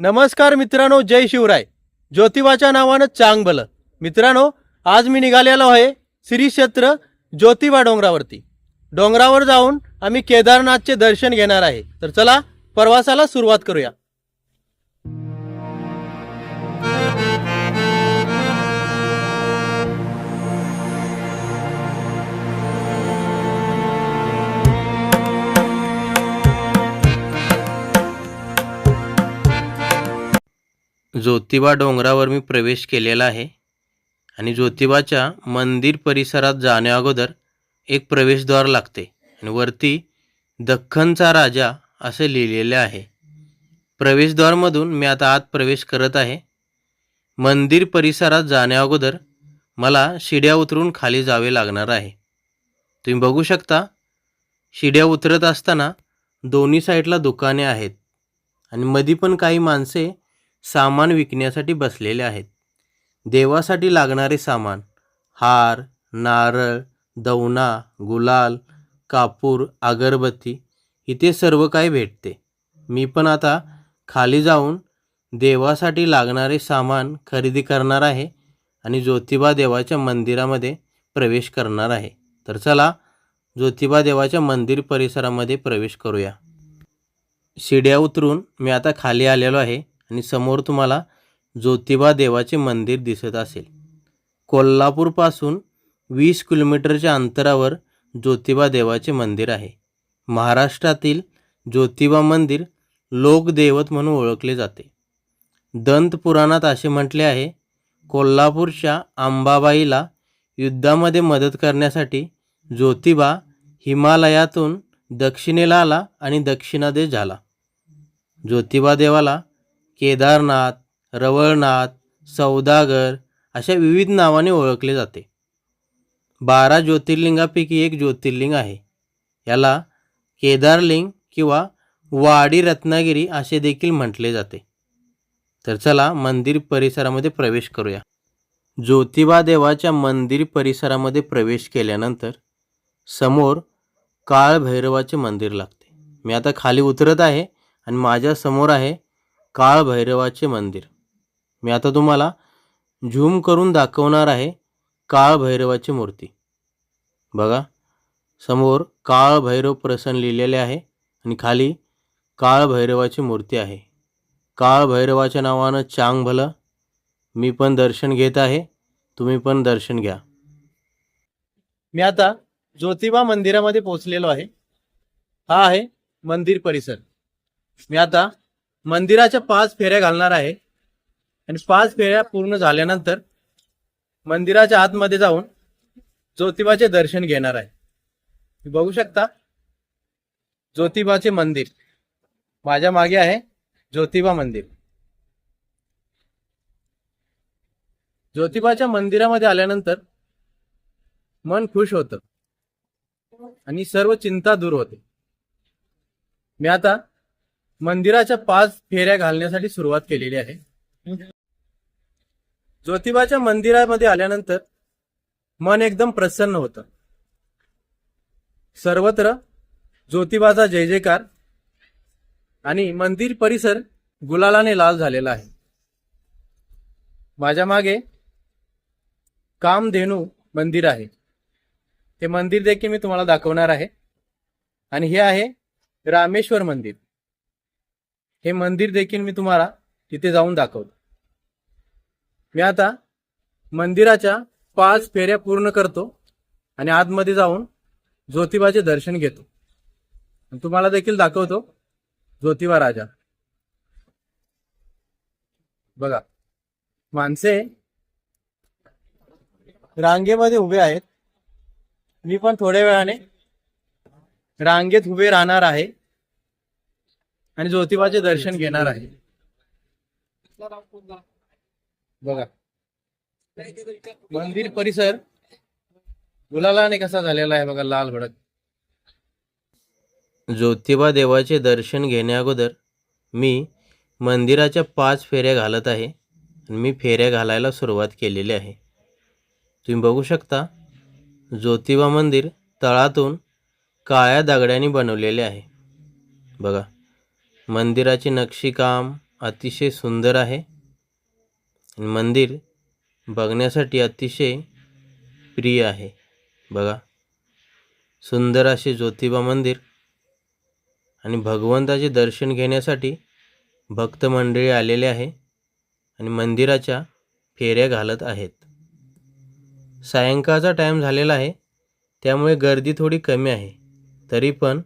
नमस्कार मित्रांनो जय शिवराय. ज्योतिबाच्या नावानं चांग भलं मित्रांनो आज मी निघालेलो आहे श्री क्षेत्र ज्योतिबा डोंगरावरती. डोंगरावर जाऊन आम्ही केदारनाथचे दर्शन घेणार आहे. तर चला प्रवासाला सुरुवात करूया. ज्योतिबा डोंगरावर मी प्रवेश केलेला आहे आणि ज्योतिबाच्या मंदिर परिसरात जाण्या अगोदर एक प्रवेशद्वार लागते आणि वरती दख्खनचा राजा असे लिहिलेले आहे. प्रवेशद्वारमधून मी आता आत प्रवेश करत आहे. मंदिर परिसरात जाण्या अगोदर मला शिड्या उतरून खाली जावे लागणार आहे. तुम्ही बघू शकता शिड्या उतरत असताना दोन्ही साईडला दुकाने आहेत आणि मधी पण काही माणसे सामान विकण्यासाठी बसलेले आहेत. देवासाठी लागणारे सामान हार नारळ दवना गुलाल कापूर अगरबत्ती इथे सर्व काही भेटते. मी पण आता खाली जाऊन देवासाठी लागणारे सामान खरेदी करणार आहे आणि ज्योतिबा देवाच्या मंदिरामध्ये प्रवेश करणार आहे. तर चला ज्योतिबा देवाच्या मंदिर परिसरामध्ये प्रवेश करूया. शिड्या उतरून मी आता खाली आलेलो आहे. आणि समोर तुम्हाला ज्योतिबा देवाचे मंदिर दिसत असेल. कोल्हापूरपासून वीस किलोमीटरच्या अंतरावर ज्योतिबा देवाचे मंदिर आहे. महाराष्ट्रातील ज्योतिबा मंदिर लोकदैवत म्हणून ओळखले जाते. दंत पुराणात असे म्हटले आहे कोल्हापूरच्या अंबाबाईला युद्धामध्ये मदत करण्यासाठी ज्योतिबा हिमालयातून दक्षिणेला आला आणि दक्षिणादेश झाला. ज्योतिबा देवाला केदारनाथ रवळनाथ सौदागर अशा विविध नावाने ओळखले जाते. बारा ज्योतिर्लिंगापैकी एक ज्योतिर्लिंग आहे. याला केदारलिंग किंवा वाडी रत्नागिरी असे देखील म्हटले जाते. तर चला मंदिर परिसरामध्ये प्रवेश करूया. ज्योतिबा देवाच्या मंदिर परिसरामध्ये प्रवेश केल्यानंतर समोर काळभैरवाचे मंदिर लागते. मी आता खाली उतरत आहे आणि माझ्यासमोर आहे काळभैरवाचे मंदिर. मी आता तुम्हाला झूम करून दाखवणार आहे काळभैरवाची मूर्ती. बघा समोर काळभैरव प्रसन्न लिहिलेले आहे आणि खाली काळभैरवाची मूर्ती आहे. काळभैरवाच्या नावानं चांग भलं मी पण दर्शन घेत आहे तुम्ही पण दर्शन घ्या. मी आता ज्योतिबा मंदिरामध्ये पोहोचलेलो आहे. हा आहे मंदिर परिसर. मी आता मंदिराच्या पाच फेऱ्या घालणार आहे. आणि पाच फेऱ्या पूर्ण झाल्यानंतर मंदिराच्या आतमध्ये जाऊन ज्योतिबाचे दर्शन घेणार आहे. बघू शकता ज्योतिबाचे मंदिर. माझ्या मागे आहे ज्योतिबा मंदिर. ज्योतिबाच्या मंदिरामध्ये आल्यानंतर मन खुश होतं आणि सर्व चिंता दूर होते. मी आता मंदिराच्या पाच फेऱ्या घालण्यासाठी सुरुवात केलेली आहे. ज्योतिबाच्या मंदिरामध्ये आल्यानंतर मन एकदम प्रसन्न होतं. सर्वत्र ज्योतिबाचा जय जयकार आणि मंदिर परिसर गुलालाने लाल झालेला आहे. माझ्या मागे कामधेनू मंदिर आहे. ते मंदिर देखील मी तुम्हाला दाखवणार आहे. आणि हे आहे रामेश्वर मंदिर. हे मंदिर देखील मी तुम्हाला तिथे जाऊन दाखवतो. मी आता मंदिराच्या पाच फेऱ्या पूर्ण करतो आणि आतमध्ये जाऊन ज्योतिबाचे दर्शन घेतो. तुम्हाला देखील दाखवतो ज्योतिबा राजा. बघा माणसे रांगेमध्ये उभे आहेत. मी पण थोड्या वेळाने रांगेत उभे राहणार आहे. आणि ज्योतिबाचे दर्शन घेणार आहे. बघा. मंदिर परिसर गुलालाने कसा झालेला आहे बघा लाल भडक. ज्योतिबा देवाचे दर्शन घेण्या अगोदर मी मंदिराच्या पाच फेऱ्या घालत आहे. आणि मी फेऱ्या घालायला सुरुवात केलेली आहे. तुम्ही बघू शकता ज्योतिबा मंदिर तळातून काळ्या दगड्यांनी बनवलेले आहे. बघा. मंदिराचे नक्षीकाम अतिशय सुंदर आहे. आणि मंदिर बघण्यासाठी अतिशय प्रिय आहे. बघा सुंदर असे ज्योतिबा मंदिर आणि भगवंताचे दर्शन घेण्यासाठी भक्त मंडळी आलेले आहे आणि मंदिराच्या फेऱ्या घालत आहेत. सायंकाळचा टाईम झालेला आहे त्यामुळे गर्दी थोडी कमी आहे. तरी पण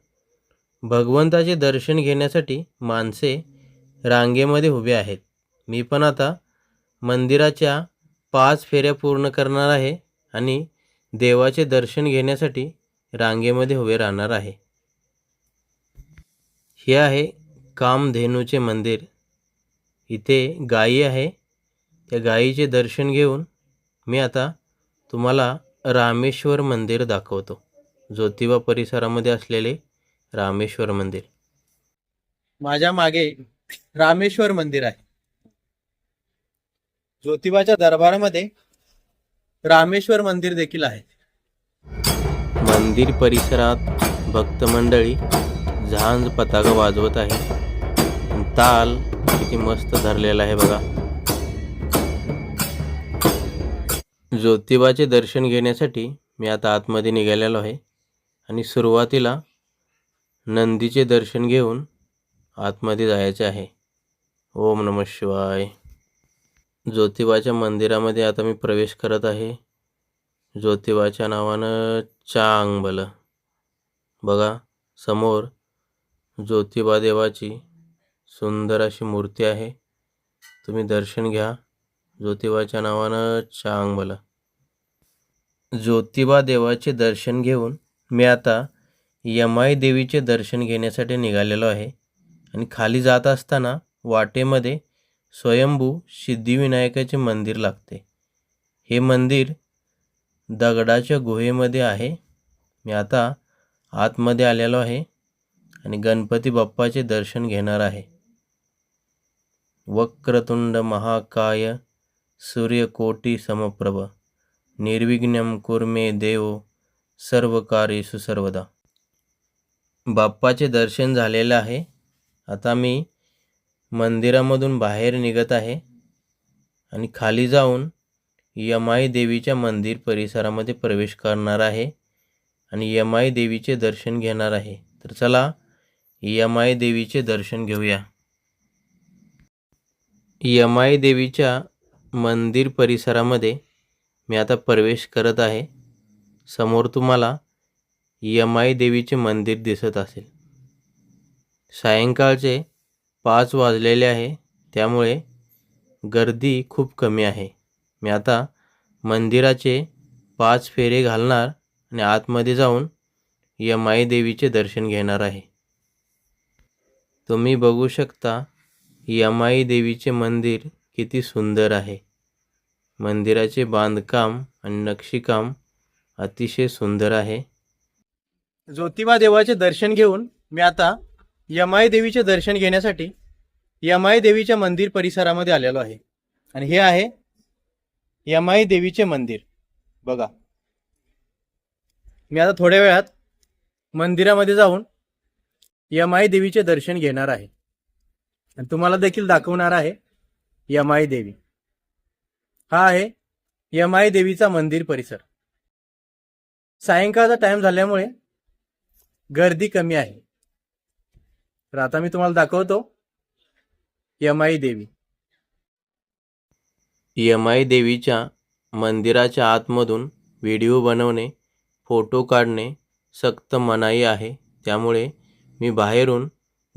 भगवंताचे दर्शन घेण्यासाठी माणसे रांगेमध्ये उभे आहेत. मी पण आता मंदिराच्या पाच फेऱ्या पूर्ण करणार आहे आणि देवाचे दर्शन घेण्यासाठी रांगेमध्ये उभे राहणार आहे. हे आहे कामधेनूचे मंदिर. इथे गायी आहे. त्या गायीचे दर्शन घेऊन मी आता तुम्हाला रामेश्वर मंदिर दाखवतो. ज्योतिबा परिसरामध्ये असलेले रामेश्वर मंदिर. माझ्या मागे रामेश्वर मंदिर आहे. ज्योतिबाच्या दरबारामध्ये रामेश्वर मंदिर देखील आहे. मंदिर परिसरात भक्त मंडळी झांज पताका वाजवत आहे. ताल किती मस्त धरलेला आहे बघा. ज्योतिबाचे दर्शन घेण्यासाठी मी आता आतमध्ये निघालेलो आहे. आणि सुरुवातीला नंदीचे दर्शन घेऊन आतमध्ये जायचे आहे. ओम नम शिवाय. ज्योतिबाच्या मंदिरामध्ये आता मी प्रवेश करत आहे. ज्योतिबाच्या नावानं चांगबल. बघा समोर ज्योतिबा देवाची सुंदर अशी मूर्ती आहे. तुम्ही दर्शन घ्या. ज्योतिबाच्या नावानं चांगबल. ज्योतिबा देवाचे दर्शन घेऊन मी आता यमाई देवीचे दर्शन घेण्यासाठी निघालेलो आहे. आणि खाली जात असताना वाटेमध्ये स्वयंभू सिद्धिविनायकाचे मंदिर लागते. हे मंदिर दगडाच्या गुहेमध्ये आहे. मी आता आतमध्ये आलेलो आहे आणि गणपती बाप्पाचे दर्शन घेणार आहे. वक्रतुंड महाकाय सूर्यकोटी समप्रभ. निर्विघ्नम कुर्मे देव सर्व कार्येषु सर्वदा. बाप्पाचे दर्शन झालेलं आहे. आता मी मंदिरामधून बाहेर निघत आहे आणि खाली जाऊन यमाई देवीच्या मंदिर परिसरामध्ये प्रवेश करणार आहे आणि यमाई देवीचे दर्शन घेणार आहे. तर चला यमाई देवीचे दर्शन घेऊया. यमाई देवीच्या मंदिर परिसरामध्ये मी आता प्रवेश करत आहे. समोर तुम्हाला यमाई देवीचे मंदिर दिसत असेल. सायंकाळचे पाच वाजलेले आहे त्यामुळे गर्दी खूप कमी आहे. मी आता मंदिराचे पाच फेरे घालणार आणि आतमध्ये जाऊन यमाई देवीचे दर्शन घेणार आहे. तुम्ही बघू शकता यमाई देवीचे मंदिर किती सुंदर आहे. मंदिराचे बांधकाम आणि नक्षीकाम अतिशय सुंदर आहे. ज्योतिबा देवाचे दर्शन घेऊन मी आता यमाई देवीचे दर्शन घेण्यासाठी यमाई देवीच्या मंदिर परिसरामध्ये आलेलो आहे. आणि हे आहे यमाई देवीचे मंदिर. बघा. मी आता थोड्या वेळात मंदिरामध्ये जाऊन यमाई देवीचे दर्शन घेणार आहे. आणि तुम्हाला देखील दाखवणार आहे यमाई देवी. हा आहे यमाई देवीचा मंदिर परिसर. सायंकाळचा टाइम झाल्यामुळे गर्दी कमी आहे. तर आता मी तुम्हाला दाखवतो. यमाई देवी. यमाई देवीच्या मंदिराच्या आतमधून व्हिडिओ बनवणे फोटो काढणे सक्त मनाई आहे. त्यामुळे मी बाहेरून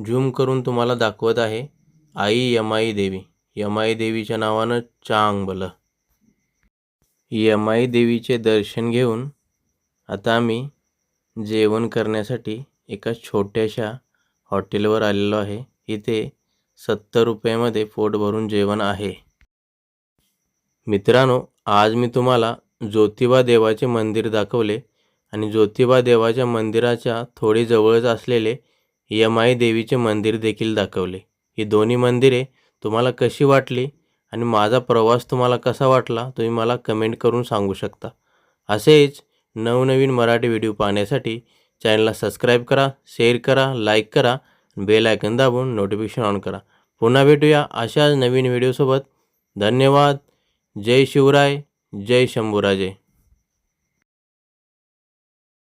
झूम करून तुम्हाला दाखवत आहे. आई यमाई देवी. यमाई देवीच्या नावानं चांगबल यमाई देवीचे दर्शन घेऊन आता आम्ही जेवण करण्यासाठी एका छोट्याशा हॉटेलवर आलेलो आहे. इथे सत्तर रुपयामध्ये पोट भरून जेवण आहे. मित्रांनो आज मी तुम्हाला ज्योतिबा देवाचे मंदिर दाखवले आणि ज्योतिबा देवाच्या मंदिराच्या थोडे जवळच असलेले यमाई देवीचे मंदिर देखील दाखवले. ही दोन्ही मंदिरे तुम्हाला कशी वाटली आणि माझा प्रवास तुम्हाला कसा वाटला तुम्ही मला कमेंट करून सांगू शकता. असेच नवनवीन मराठी व्हिडिओ पाहण्यासाठी चॅनलला सबस्क्राईब करा शेअर करा लाईक करा बेल आयकन दाबून नोटिफिकेशन ऑन करा. पुन्हा भेटूया अशाच नवीन व्हिडिओसोबत. धन्यवाद. जय शिवराय. जय शंभूराजे.